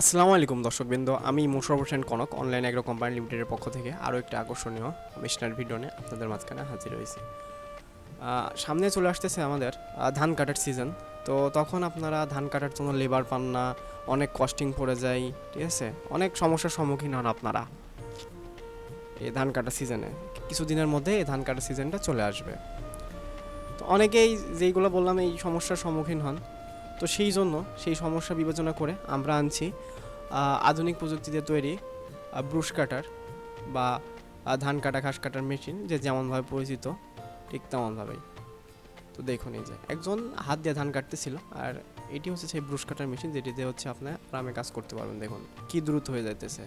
আসসালামু আলাইকুম দর্শকবৃন্দ, আমি Musharaf Hossain Konok, online agro company লিমিটেডের পক্ষ থেকে আরও একটা আকর্ষণীয় মেশিনারি ভিডিও নিয়ে আপনাদের মাঝখানে হাজির হয়েছি। সামনে চলে আসতেছে আমাদের ধান কাটার সিজন তো তখন আপনারা ধান কাটার জন্য লেবার পান না, অনেক কস্টিং পড়ে যায়, ঠিক আছে? অনেক সমস্যার সম্মুখীন হন আপনারা এই ধান কাটার সিজনে কিছুদিনের মধ্যে এই ধান কাটার সিজনটা চলে আসবে। তো অনেকেই যেইগুলো বললাম, এই সমস্যার সম্মুখীন হন। তো সেই জন্য সেই সমস্যা বিবেচনা করে আমরা আনছি আধুনিক প্রযুক্তিতে তৈরি ব্রুশ কাটার বা ধান কাটা, ঘাস কাটার মেশিন যে যেমনভাবে পরিচিত ঠিক তেমনভাবেই। তো দেখুন এই যে একজন হাত দিয়ে ধান কাটতেছিল আর এটি হচ্ছে সেই ব্রুশ কাটার মেশিন যেটিতে হচ্ছে আপনার আরামে কাজ করতে পারবেন। দেখুন কি দ্রুত হয়ে যাইতেছে।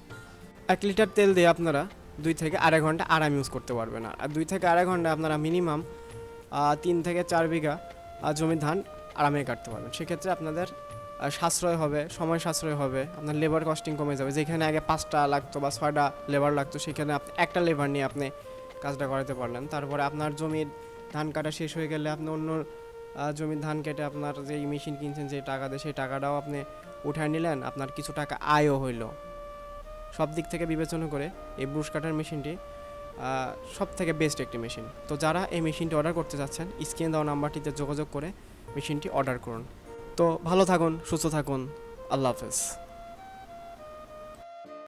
এক লিটার তেল দিয়ে আপনারা দুই থেকে আড়াই ঘণ্টা আরাম ইউজ করতে পারবেন। আর দুই থেকে আড়াই ঘণ্টা আপনারা মিনিমাম তিন থেকে চার বিঘা জমির ধান আরামে কাটতে পারবেন। সেক্ষেত্রে আপনাদের সাশ্রয় হবে, সময় সাশ্রয় হবে, আপনার লেবার কস্টিং কমে যাবে। যেখানে আগে পাঁচটা লাগতো বা ছয়টা লেবার লাগতো, সেখানে আপনি একটা লেবার নিয়ে আপনি কাজটা করাতে পারলেন। তারপরে আপনার জমির ধান কাটা শেষ হয়ে গেলে আপনি অন্য জমির ধান কেটে আপনার যে মেশিন কিনছেন, যে টাকা দিয়ে, সেই টাকাটাও আপনি উঠায় নিলেন। আপনার কিছু টাকা আয়ও হইল। সব দিক থেকে বিবেচনা করে এই ব্রুশ কাটার মেশিনটি সব থেকে বেস্ট একটি মেশিন তো যারা এই মেশিনটি অর্ডার করতে চাচ্ছেন স্ক্রিনে দেওয়া নাম্বারটিতে যোগাযোগ করে মেশিনটি অর্ডার করুন। তো ভালো থাকুন, সুস্থ থাকুন। আল্লাহ হাফেজ।